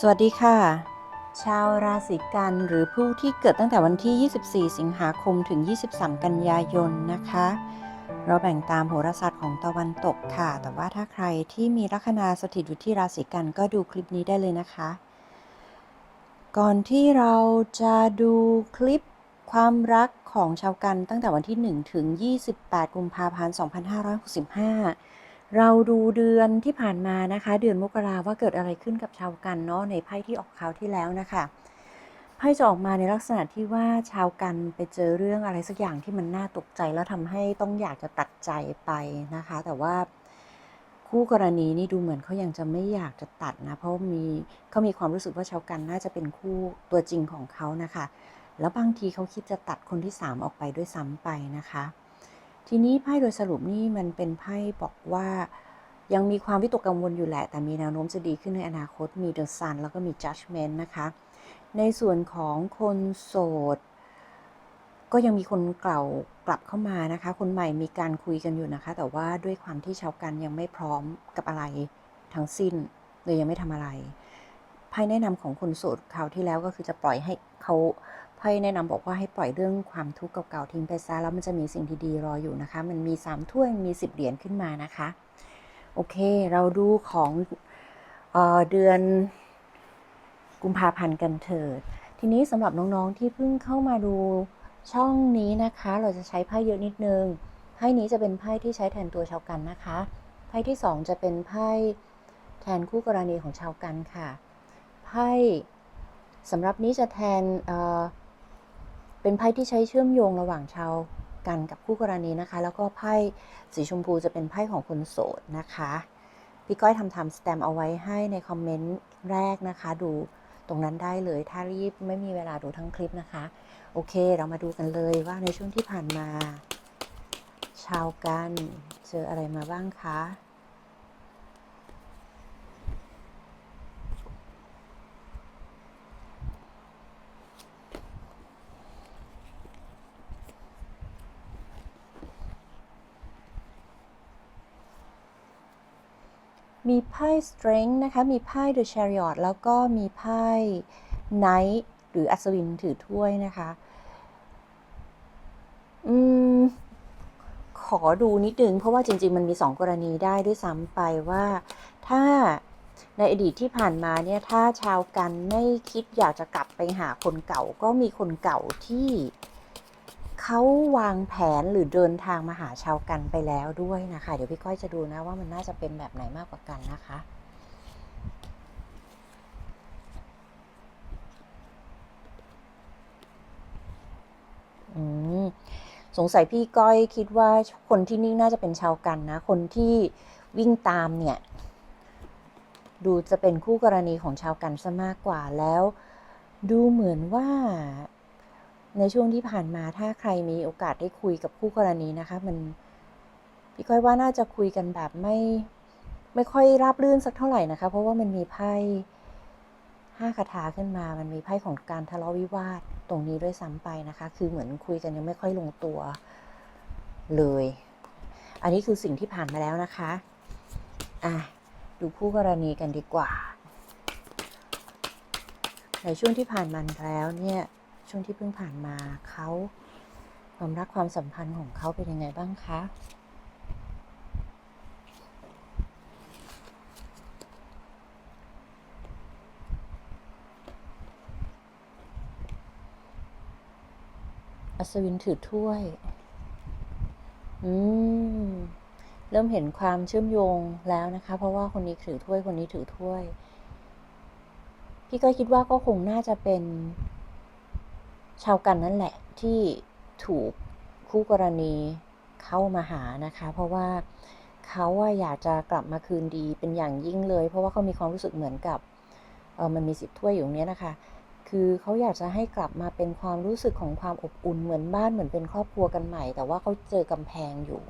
สวัสดีค่ะ ชาวราศีกันหรือผู้ที่เกิดตั้งแต่วันที่ 24 สิงหาคมถึง 23 กันยายนนะคะ เราแบ่งตามโหราศาสตร์ของตะวันตกค่ะ แต่ว่าถ้าใครที่มีลัคนาสถิตอยู่ที่ราศีกันก็ดูคลิปนี้ได้เลยนะคะ ก่อนที่เราจะดูคลิปความรักของชาวกันตั้งแต่วันที่ 1 ถึง 28 กุมภาพันธ์ 2565 เราดูเดือนที่ผ่านมานะคะ เดือนมกราว่าเกิดอะไรขึ้นกับชาวกันเนาะในไพ่ที่ออกคราวที่แล้วนะคะไพ่จะออกมาในลักษณะที่ว่าชาวกันไปเจอเรื่องอะไรสักอย่างที่มันน่าตกใจแล้วทำให้ต้องอยากจะตัดใจไปนะคะ แต่ว่าคู่กรณีนี่ดูเหมือนเขายังจะไม่อยากจะตัดนะเพราะมีเขามีความรู้สึกว่าชาวกันน่าจะเป็นคู่ตัวจริงของเขานะคะ แล้วบางทีเขาคิดจะตัดคนที่สามออกไปด้วยซ้ำไปนะคะ ทีนี้ไพ่โดยสรุปนี่มันเป็นไพ่บอกว่า ยังมีความวิตกกังวลอยู่แหละ แต่มีแนวโน้มจะดีขึ้นในอนาคตมี The Sun แล้วก็มี Judgment นะคะ ในส่วนของคนโสด ก็ยังมีคนเก่ากลับเข้ามานะคะ คนใหม่มีการคุยกันอยู่นะคะ แต่ว่าด้วยความที่ชาวกันยังไม่พร้อมกับอะไรทั้งสิ้นเลยยังไม่ทำอะไรไพ่แนะนำของคนโสดคราวที่แล้วก็คือจะปล่อยให้เขา ไพ่แนะนำบอกว่าให้ปล่อยเรื่องความทุกข์เก่าๆทิ้งไปซะแล้วมันจะมีสิ่งดีๆรออยู่นะคะ มันมีสามถ้วยมีสิบเหรียญขึ้นมานะคะ โอเค เราดูของเออเดือนกุมภาพันธ์กันเถิด ทีนี้สำหรับน้องๆที่เพิ่งเข้ามาดูช่องนี้นะคะ เราจะใช้ไพ่เยอะนิดนึงไพ่นี้จะเป็นไพ่ที่ใช้แทนตัวชาวกันนะคะ ไพ่ที่สองจะเป็นไพ่แทนคู่กรณีของชาวกันค่ะ ไพ่สำหรับนี้จะแทน เป็นไพ่ที่ใช้เชื่อมโยงระหว่างชาวกันกับคู่กรณีนะคะ แล้วก็ไพ่สีชมพูจะเป็นไพ่ของคนโสดนะคะ พี่ก้อยทำทำสแตมเอาไว้ให้ในคอมเมนต์แรกนะคะ ดูตรงนั้นได้เลย ถ้ารีบไม่มีเวลาดูทั้งคลิปนะคะ โอเค เรามาดูกันเลยว่าในช่วงที่ผ่านมา ชาวกันเจออะไรมาบ้างคะ มี ไพ่ Strength นะคะ มีไพ่ The Chariot แล้วก็มีไพ่ Knight หรืออัศวินถือถ้วยนะคะ อืม ขอดูนิดนึง เพราะว่าจริง ๆ มันมีสองกรณีได้ด้วยซ้ำไปว่าถ้าในอดีตที่ผ่านมาเนี่ย ถ้าชาวกันไม่คิดอยากจะกลับไปหาคนเก่าก็มีคนเก่าที่ เขาวางแผนหรือเดินทางมาหาชาวกันไปแล้วด้วยนะคะ เดี๋ยวพี่ก้อยจะดูนะว่ามันน่าจะเป็นแบบไหนมากกว่ากันนะคะอืมสงสัยพี่ก้อยคิดว่าคนที่นี่น่าจะเป็นชาวกันนะ คนที่วิ่งตามเนี่ย ดูจะเป็นคู่กรณีของชาวกันซะมากกว่าแล้ว ดูเหมือนว่า ในช่วงที่ผ่านมาถ้าใครมีโอกาสได้คุยกับคู่กรณีนะคะ มันพี่ก้อยว่าน่าจะคุยกันแบบไม่ไม่ค่อยราบรื่นสักเท่าไหร่นะคะ เพราะว่ามันมีไพ่ห้าคาถาขึ้นมา มันมีไพ่ของการทะเลาะวิวาทตรงนี้ด้วยซ้ำไปนะคะ คือเหมือนคุยกันยังไม่ค่อยลงตัวเลย อันนี้คือสิ่งที่ผ่านมาแล้วนะคะ อะ ดูคู่กรณีกันดีกว่า ในช่วงที่ผ่านมาแล้วเนี่ย ช่วงที่เพิ่งผ่านมาเขาความรักความสัมพันธ์ของเขาเป็นยังไงบ้างคะอัศวินถือถ้วย อืม เริ่มเห็นความเชื่อมโยงแล้วนะคะ เพราะว่าคนนี้ถือถ้วย คนนี้ถือถ้วย พี่ก็คิดว่าก็คงน่าจะเป็น ชาวกันนั่นแหละที่ถูกคู่กรณีเข้ามาหานะคะ เพราะว่าเขาว่าอยากจะกลับมาคืนดีเป็นอย่างยิ่งเลย เพราะว่าเขามีความรู้สึกเหมือนกับเออมันมีสิบถ้วยอยู่ตรงเนี้ยนะคะ คือเขาอยากจะให้กลับมาเป็นความรู้สึกของความอบอุ่นเหมือนบ้านเหมือนเป็นครอบครัวกันใหม่ แต่ว่าเขาเจอกำแพงอยู่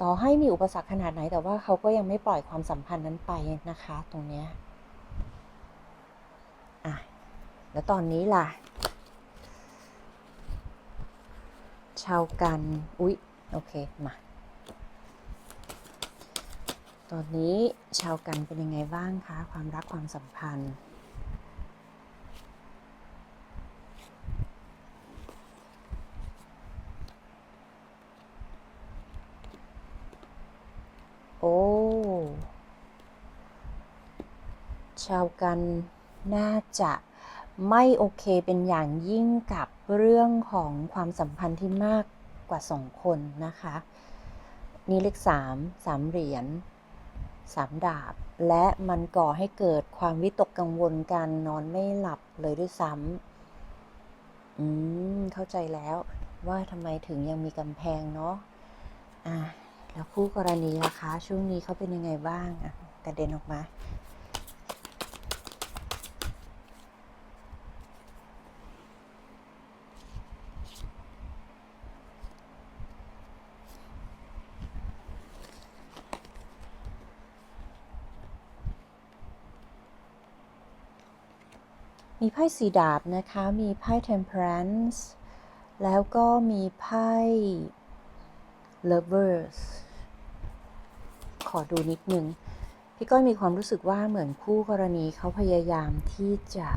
ต่อให้มีอุปสรรคขนาดไหน แต่ว่าเขาก็ยังไม่ปล่อยความสัมพันธ์นั้นไปนะคะ ตรงเนี้ยอะ แล้วตอนนี้ล่ะ ชาวกัน อุ๊ย โอเค มา ตอนนี้ชาวกันเป็นยังไงบ้างคะ ความรักความสัมพันธ์โอ้ ชาวกันน่าจะ ไม่โอเคเป็นอย่างยิ่งกับเรื่องของความสัมพันธ์ที่มากกว่าสองคนนะคะ นี่เลขสามสามเหรียญสามดาบ และมันก่อให้เกิดความวิตกกังวลการนอนไม่หลับเลยด้วยซ้ำอืม เข้าใจแล้วว่าทำไมถึงยังมีกำแพงเนาะอะแล้วคู่กรณีล่ะคะ ช่วงนี้เขาเป็นยังไงบ้างอะกระเด็นออกมา มีไพ่สีดาบนะคะ มีไพ่ temperance แล้วก็มีไพ่ lovers ขอดูนิดนึง พี่ก้อยมีความรู้สึกว่าเหมือนคู่กรณีเขาพยายามที่จะ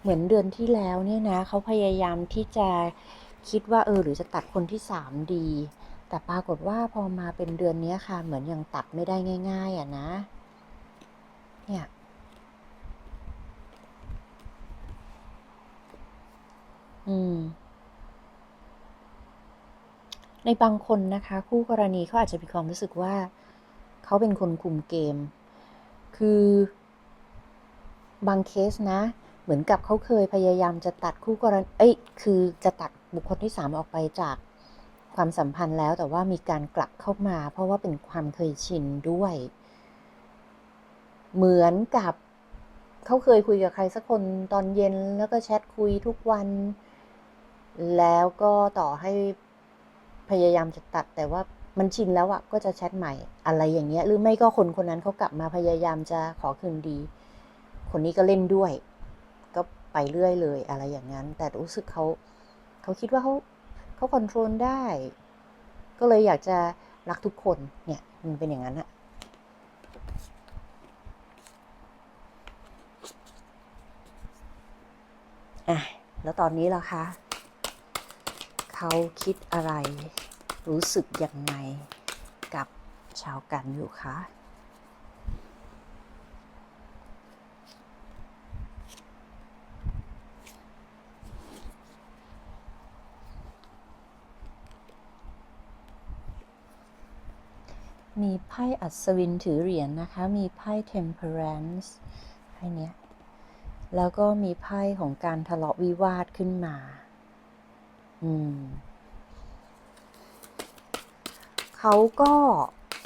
เหมือนเดือนที่แล้วเนี่ยนะเขาพยายามที่จะคิดว่าเออหรือจะตัดคนที่สามดี แต่ปรากฏว่าพอมาเป็นเดือนนี้ค่ะ เหมือนยังตัดไม่ได้ง่าย ๆอะนะ เนี่ย อืม ในบางคนนะคะ คู่กรณีเขาอาจจะมีความรู้สึกว่า เขาเป็นคนคุมเกม คือบางเคสนะ เหมือนกับเขาเคยพยายามจะตัดคู่กรณี เอ้ย คือจะตัดบุคคลที่สามออกไปจากความสัมพันธ์แล้วแต่ว่ามีการกลับเข้ามา เพราะว่าเป็นความเคยชินด้วย เหมือนกับเขาเคยคุยกับใครสักคนตอนเย็นแล้วก็แชทคุยทุกวัน แล้วก็ต่อให้พยายามจะตัดแต่ว่ามันชินแล้วอะก็จะแชทใหม่อะไรอย่างเงี้ย หรือไม่ก็คนคนนั้นเขากลับมาพยายามจะขอคืนดี คนนี้ก็เล่นด้วย ก็ไปเรื่อยเลยอะไรอย่างนั้น แต่รู้สึกเขาเขาคิดว่าเขาเขาคอนโทรลได้ ก็เลยอยากจะรักทุกคนเนี่ยมันเป็นอย่างนั้นอะ อะ แล้วตอนนี้ล่ะคะเขาคิดอะไร รู้สึกยังไงกับชาวกันอยู่คะมีไพ่อัศวินถือเหรียญนะคะ มีไพ่ temperance ไพ่เนี้ย แล้วก็มีไพ่ของการทะเลาะวิวาทขึ้นมา อืม เขาก็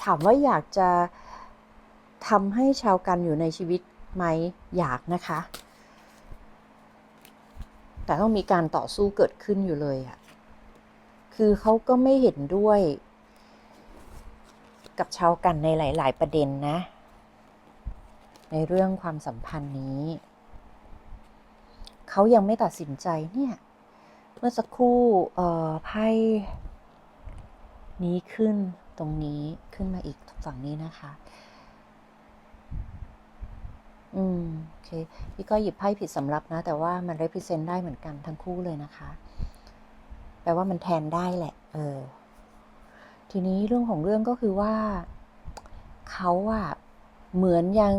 ถามว่าอยากจะทำให้ชาวกันอยู่ในชีวิตไหมอยากนะคะ แต่ต้องมีการต่อสู้เกิดขึ้นอยู่เลยอะคือเขาก็ไม่เห็นด้วย กับชาวกันในหลาย ๆ ประเด็นนะ ในเรื่องความสัมพันธ์นี้ เขายังไม่ตัดสินใจเนี่ย เมื่อสักครู่เอ่อไพ่นี้ขึ้นตรงนี้ขึ้นมาอีกฝั่งนี้นะคะ อืมโอเคพี่ก็หยิบไพ่ผิดสำรับนะ แต่ว่ามัน represent ได้เหมือนกันทั้งคู่เลยนะคะ แปลว่ามันแทนได้แหละ เออ ทีนี้เรื่องของเรื่องก็คือว่า เขาอะเหมือนยัง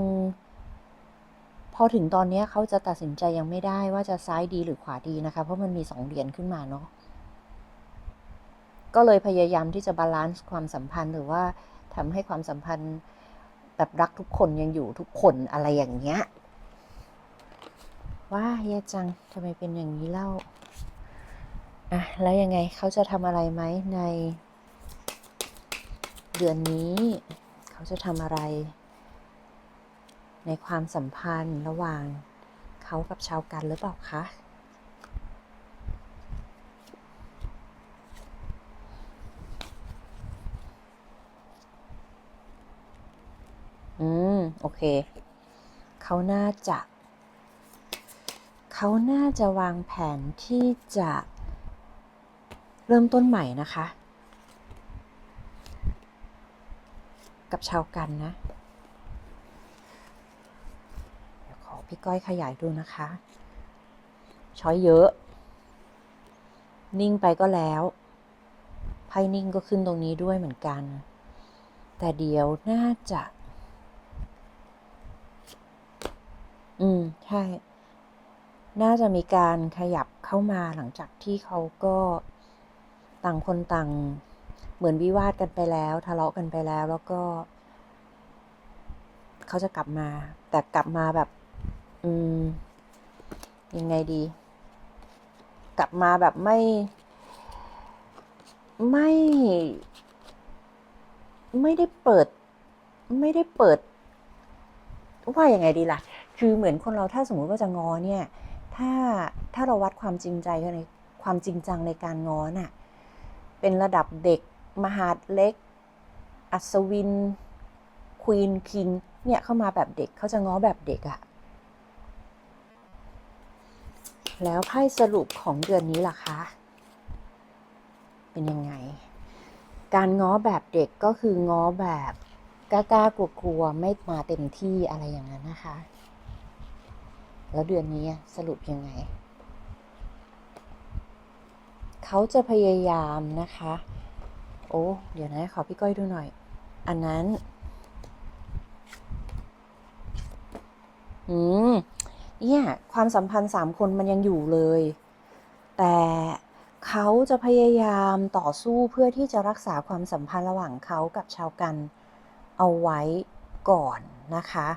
พอถึงตอนนี้เขาจะตัดสินใจยังไม่ได้ว่าจะซ้ายดีหรือขวาดีนะคะ เพราะมันมีสองเหรียญขึ้นมาเนาะก็เลยพยายามที่จะบาลานซ์ความสัมพันธ์หรือว่าทำให้ความสัมพันธ์แบบรักทุกคนยังอยู่ทุกคนอะไรอย่างเงี้ยว่าแย่จังทำไมเป็นอย่างนี้เล่าอะแล้วยังไงเขาจะทำอะไรไหมในเดือนนี้ เขาจะทำอะไร ในความสัมพันธ์ระหว่างเขากับชาวกันหรือเปล่าคะอืม โอเค เขาน่าจะ เขาน่าจะวางแผนที่จะเริ่มต้นใหม่นะคะ กับชาวกันนะ เดี๋ยวขอ พี่ก้อยขยายดูนะคะ ช้อยเยอะ นิ่งไปก็แล้วไพ่นิ่งก็ขึ้นตรงนี้ด้วยเหมือนกัน แต่เดี๋ยวน่าจะ อืม ใช่ น่าจะมีการขยับเข้ามาหลังจากที่เขาก็ต่างคนต่างเหมือนวิวาทกันไปแล้ว ทะเลาะกันไปแล้วแล้วก็ เขาจะกลับมา แต่กลับมาแบบ อืม ยังไงดี กลับมาแบบไม่ ไม่ ไม่ได้เปิด ไม่ได้เปิด ว่ายังไงดีล่ะ คือเหมือนคนเราถ้าสมมุติว่าจะงอเนี่ย ถ้าถ้าเราวัดความจริงใจในความจริงจังในการงอน่ะ เป็นระดับเด็กมหาดเล็ก อัศวิน ควีน คิง เนี่ยเข้ามาแบบเด็กเขาจะง้อแบบเด็กอะ แล้วไพ่สรุปของเดือนนี้ล่ะคะ เป็นยังไง การง้อแบบเด็กก็คือง้อแบบกล้ากลัวๆไม่มาเต็มที่อะไรอย่างนั้นนะคะ แล้วเดือนนี้สรุปยังไง เขาจะพยายามนะคะ โอ้เดี๋ยวนะขอพี่ก้อยดูหน่อย อันนั้น อืม เนี่ยความสัมพันธ์สามคนมันยังอยู่เลย แต่เขาจะพยายามต่อสู้เพื่อที่จะรักษาความสัมพันธ์ระหว่างเขากับชาวกันเอาไว้ก่อนนะคะ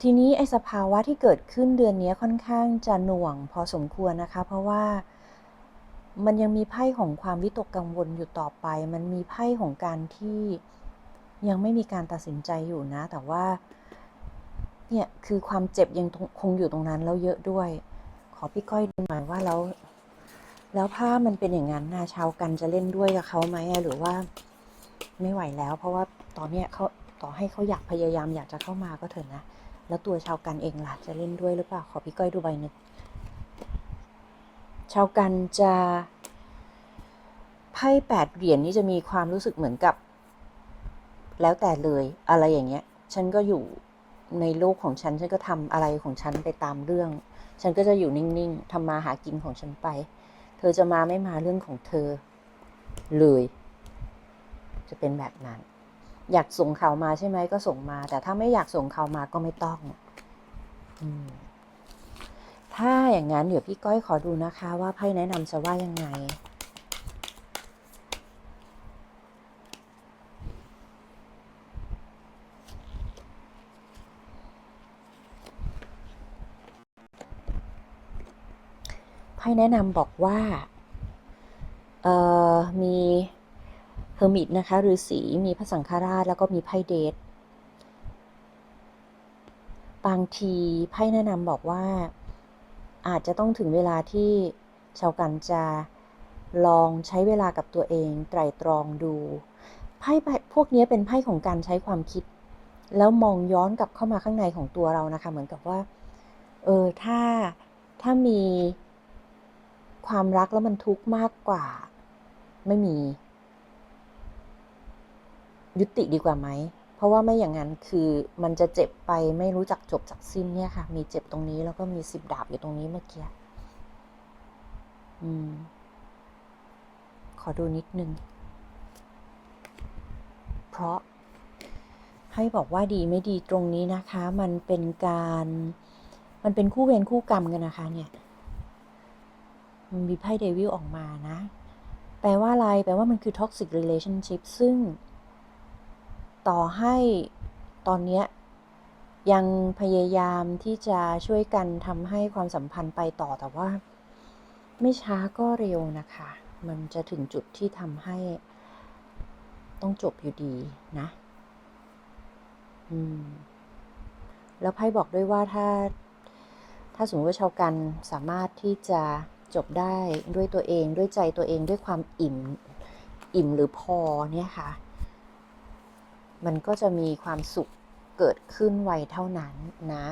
ทีนี้ไอ้สภาวะที่เกิดขึ้นเดือนนี้ค่อนข้างจะหน่วงพอสมควรนะคะ เพราะว่ามันยังมีไพ่ของความวิตกกังวลอยู่ต่อไป มันมีไพ่ของการที่ยังไม่มีการตัดสินใจอยู่นะ แต่ว่า เนี่ยคือความเจ็บยังคงอยู่ตรงนั้นแล้วเยอะด้วย ขอพี่ก้อยดูหน่อยว่าแล้ว แล้วภามันเป็นอย่างนั้นนะชาวกันจะเล่นด้วยกับเขาไหมหรือว่าไม่ไหวแล้ว เพราะว่าตอนเนี้ยเขาต่อให้เขาอยากพยายามอยากจะเข้ามาก็เถอะนะแล้วตัวชาวกันเองล่ะจะเล่นด้วยหรือเปล่าขอพี่ก้อยดูใบหนึ่งชาวกันจะไพ่แปดเหรียญนี่จะมีความรู้สึกเหมือนกับ แล้วแต่เลยอะไรอย่างเงี้ย ฉันก็อยู่ ในโลกของฉันฉันก็ทำอะไรของฉันไปตามเรื่อง ฉันก็จะอยู่นิ่งๆทำมาหากินของฉันไป เธอจะมาไม่มาเรื่องของเธอ เลย จะเป็นแบบนั้น อยากส่งข่าวมาใช่ไหมก็ส่งมา แต่ถ้าไม่อยากส่งข่าวมาก็ไม่ต้องอมถ้าอย่างนั้นเดี๋ยวพี่ก้อยขอดูนะคะ ว่าไพ่แนะนำจะว่ายังไง ไพ่แนะนำบอกว่าเอ่อมีเฮอร์มิตนะคะฤาษีมีพระสังฆราชแล้วก็มีไพ่เดทบางทีไพ่แนะนำบอกว่าอาจจะต้องถึงเวลาที่ชาวกันจะลองใช้เวลากับตัวเองไตรตรองดูไพ่พวกนี้เป็นไพ่ของการใช้ความคิด แล้วมองย้อนกลับเข้ามาข้างในของตัวเรานะคะ เหมือนกับว่า เออ ถ้า ถ้ามี ความรักแล้วมันทุกข์มากกว่า ไม่มี ยุติดีกว่าไหม เพราะว่าไม่อย่างนั้นคือมันจะเจ็บไปไม่รู้จักจบจากสิ้นเนี่ยค่ะ มีเจ็บตรงนี้แล้วก็มีสิบดาบอยู่ตรงนี้เมื่อกี้อืม ขอดูนิดนึง เพราะให้บอกว่าดีไม่ดีตรงนี้นะคะ มันเป็นการ มันเป็นคู่เวรคู่กรรมกันนะคะ เนี่ย มันมีไพ่เดวิลออกมานะ แปลว่าอะไร แปลว่ามันคือ toxic relationship ซึ่ง ต่อให้ตอนเนี้ยยังพยายามที่จะช่วยกันทำให้ความสัมพันธ์ไปต่อแต่ว่า ไม่ช้าก็เร็วนะคะ มันจะถึงจุดที่ทำให้ ต้องจบอยู่ดีนะ อืม แล้วไพ่บอกด้วยว่าถ้า ถ้าสมมติว่าชาวกันสามารถที่จะ จบได้ด้วยตัวเองด้วยใจตัวเองด้วยความอิ่ม อิ่มหรือพอเนี่ยค่ะ มันก็จะมีความสุขเกิดขึ้นไวเท่านั้นนะ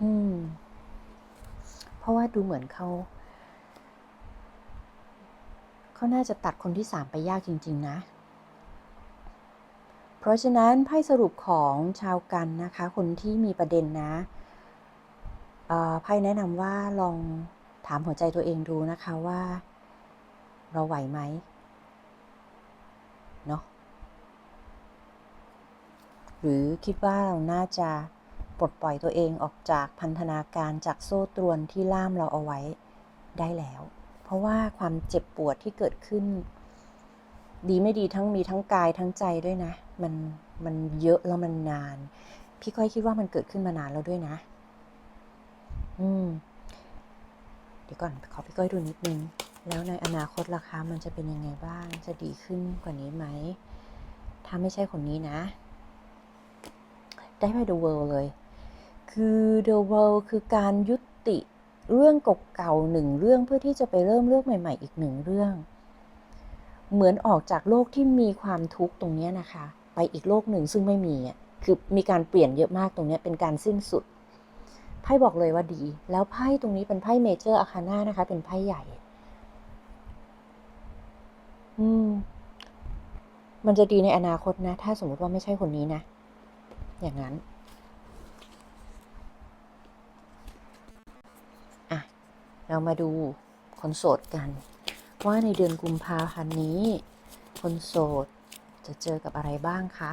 อืมเพราะว่าดูเหมือนเขาเขาน่าจะตัดคนที่สามไปยากจริง ๆ นะ เพราะฉะนั้นไพ่สรุปของชาวกันนะคะ คนที่มีประเด็นนะ ไพ่แนะนำว่าลองถามหัวใจตัวเองดูนะคะว่า เราไหวไหมเนาะหรือคิดว่าเราน่าจะปลดปล่อยตัวเองออกจากพันธนาการจากโซ่ตรวนที่ล่ามเราเอาไว้ได้แล้ว เพราะว่าความเจ็บปวดที่เกิดขึ้น ดีไม่ดีทั้งมีทั้งกายทั้งใจด้วยนะ มันมันเยอะแล้วมันนาน พี่ก้อยคิดว่ามันเกิดขึ้นมานานแล้วด้วยนะ อืม เดี๋ยวก่อนขอพี่ก้อยดูนิดนึง แล้วในอนาคตล่ะคะมันจะเป็นยังไงบ้าง จะดีขึ้นกว่านี้ไหม ถ้าไม่ใช่คนนี้นะ ได้ไป The World เลย คือ The World คือการยุติเรื่องเก่าๆหนึ่งเรื่องเพื่อที่จะไปเริ่มเรื่องใหม่ ๆ อีกหนึ่งเรื่อง เหมือนออกจากโลกที่มีความทุกข์ตรงนี้นะคะ ไปอีกโลกหนึ่งซึ่งไม่มีอะคือมีการเปลี่ยนเยอะมากตรงนี้เป็นการสิ้นสุด ไพ่บอกเลยว่าดี แล้วไพ่ตรงนี้เป็นไพ่เมเจอร์อาคาน่านะคะ เป็นไพ่ใหญ่ อืม มันจะดีในอนาคตนะ ถ้าสมมติว่าไม่ใช่คนนี้นะ อย่างนั้น อะ เรามาดูคนโสดกัน ว่าในเดือนกุมภาพันธ์นี้ คนโสดจะเจอกับอะไรบ้างคะ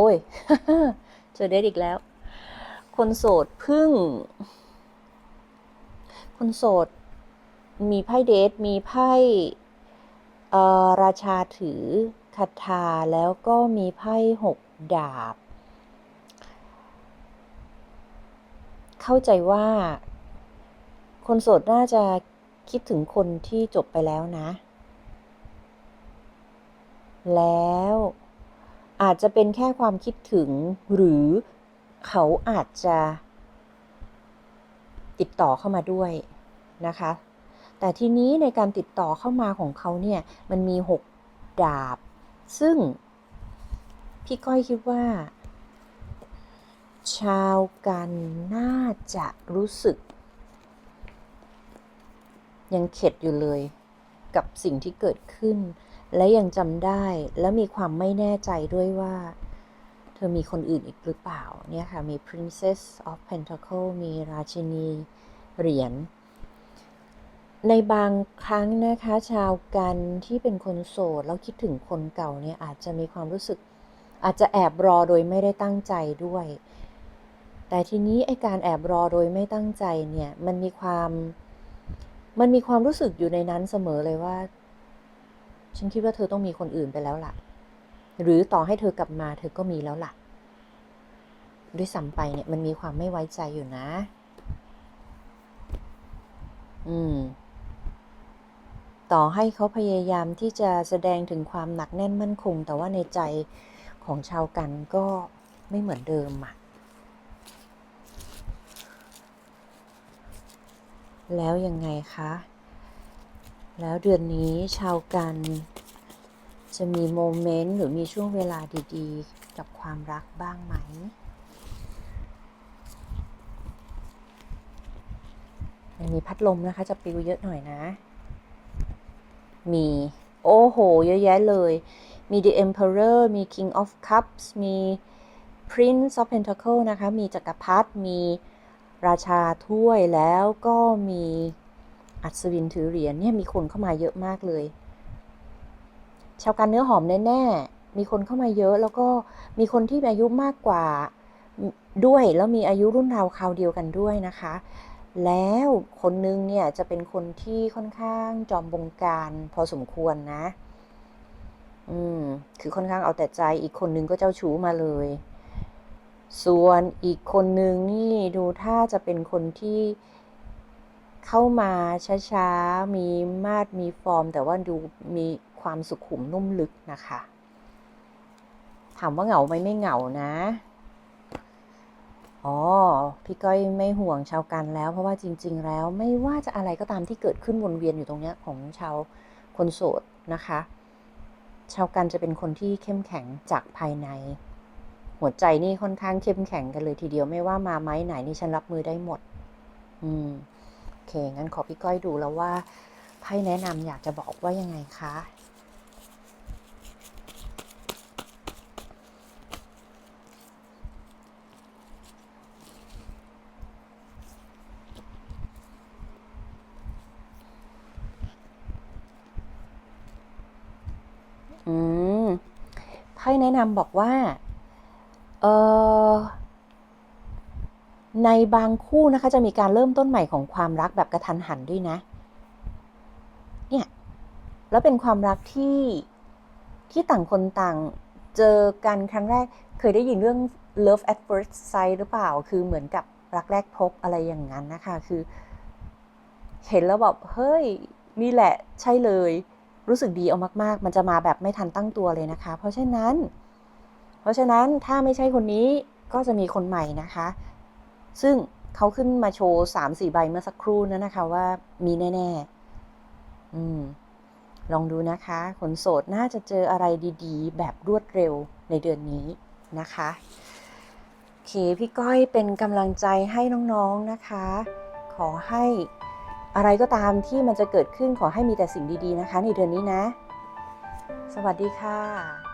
โอ้ย เจอเดทอีกแล้ว คนโสดพึ่ง คนโสด มีไพ่เดท มีไพ่ราชาถือคาถาแล้วก็มีไพ่หกดาบ เข้าใจว่า คนโสดน่าจะคิดถึงคนที่จบไปแล้วนะ แล้ว อาจจะเป็นแค่ความคิดถึง หรือเขาอาจจะติดต่อเข้ามาด้วยนะคะ แต่ทีนี้ในการติดต่อเข้ามาของเขาเนี่ยมันมีหกดาบ ซึ่งพี่ก้อยคิดว่า ชาวกันน่าจะรู้สึก ยังเข็ดอยู่เลยกับสิ่งที่เกิดขึ้น และยังจำได้และมีความไม่แน่ใจด้วยว่า เธอมีคนอื่นอีกหรือเปล่าเนี่ยค่ะ มี Princess of Pentacle มีราชินีเหรียญ ในบางครั้งนะคะ ชาวกันที่เป็นคนโสด แล้วคิดถึงคนเก่าเนี่ยอาจจะมีความรู้สึก อาจจะแอบรอโดยไม่ได้ตั้งใจด้วย แต่ทีนี้ไอการแอบรอโดยไม่ตั้งใจเนี่ยมันมีความมันมีความรู้สึกอยู่ในนั้นเสมอเลยว่า ฉันคิดว่าเธอต้องมีคนอื่นไปแล้วล่ะ หรือต่อให้เธอกลับมาเธอก็มีแล้วล่ะ ด้วยซ้ำไปเนี่ยมันมีความไม่ไว้ใจอยู่นะ อืม ต่อให้เขาพยายามที่จะแสดงถึงความหนักแน่นมั่นคง แต่ว่าในใจของชาวกันก็ไม่เหมือนเดิมอะแล้วยังไงคะ แล้วเดือนนี้ชาวกัน จะมีโมเมนต์หรือมีช่วงเวลาดีๆ กับความรักบ้างไหม มันมีพัดลมนะคะ จะปิวเยอะหน่อยนะ มี โอ้โห เยอะแยะเลย มี The Emperor มี King of Cups มี Prince of Pentacle นะคะ มีจักรพรรดิมีราชาถ้วยแล้วก็มี อัศวินถือเหรียญเนี่ยมีคนเข้ามาเยอะมากเลย ชาวการเนื้อหอมแน่ๆ มีคนเข้ามาเยอะ แล้วก็มีคนที่อายุมากกว่าด้วยแล้วมีอายุรุ่นราวคราวเดียวกันด้วยนะคะ แล้วคนนึงเนี่ยจะเป็นคนที่ค่อนข้างจอมบงการพอสมควรนะ อืมคือค่อนข้างเอาแต่ใจอีกคนนึงก็เจ้าชู้มาเลย ส่วนอีกคนนึงนี่ดูถ้าจะเป็นคนที่ เข้ามาช้าๆ มีมาดมีฟอร์ม แต่ว่าดูมีความสุขุมนุ่มลึกนะคะ ถามว่าเหงาไหมไม่เหงานะ อ๋อ พี่ก้อยไม่ห่วงชาวกันแล้ว เพราะว่าจริง ๆ แล้วไม่ว่าจะอะไรก็ตามที่เกิดขึ้นวนเวียนอยู่ตรงเนี้ยของชาวคนโสดนะคะ ชาวกันจะเป็นคนที่เข้มแข็งจากภายใน หัวใจนี่ค่อนข้างเข้มแข็งกันเลยทีเดียวไม่ว่ามาไม้ไหนนี่ฉันรับมือได้หมด อืม เค งั้นขอพี่ก้อยดูแล้วว่าไพ่แนะนำอยากจะบอกว่ายังไงคะอืมไพ่แนะนำบอกว่า เออ ในบางคู่นะคะจะมีการเริ่มต้นใหม่ของความรักแบบกระทันหันด้วยนะ เนี่ย แล้วเป็นความรักที่ที่ต่างคนต่างเจอกันครั้งแรก เคยได้ยินเรื่อง love at first sight หรือเปล่า คือเหมือนกับรักแรกพบอะไรอย่างนั้นนะคะ คือ เห็นแล้วแบบเฮ้ยนี่แหละใช่เลย รู้สึกดีเอามาก ๆ มันจะมาแบบไม่ทันตั้งตัวเลยนะคะ เพราะฉะนั้น เพราะฉะนั้นถ้าไม่ใช่คนนี้ก็จะมีคนใหม่นะคะ ซึ่งเขาขึ้นมาโชว์สามสี่ใบเมื่อสักครู่นั้นนะคะว่ามีแน่ ๆ อืม ลองดูนะคะคนโสดน่าจะเจออะไรดีๆ แบบรวดเร็วในเดือนนี้นะคะโอเคพี่ก้อยเป็นกำลังใจให้น้องๆนะคะ ขอให้อะไรก็ตามที่มันจะเกิดขึ้นขอให้มีแต่สิ่งดีๆนะคะ ในเดือนนี้นะ สวัสดีค่ะ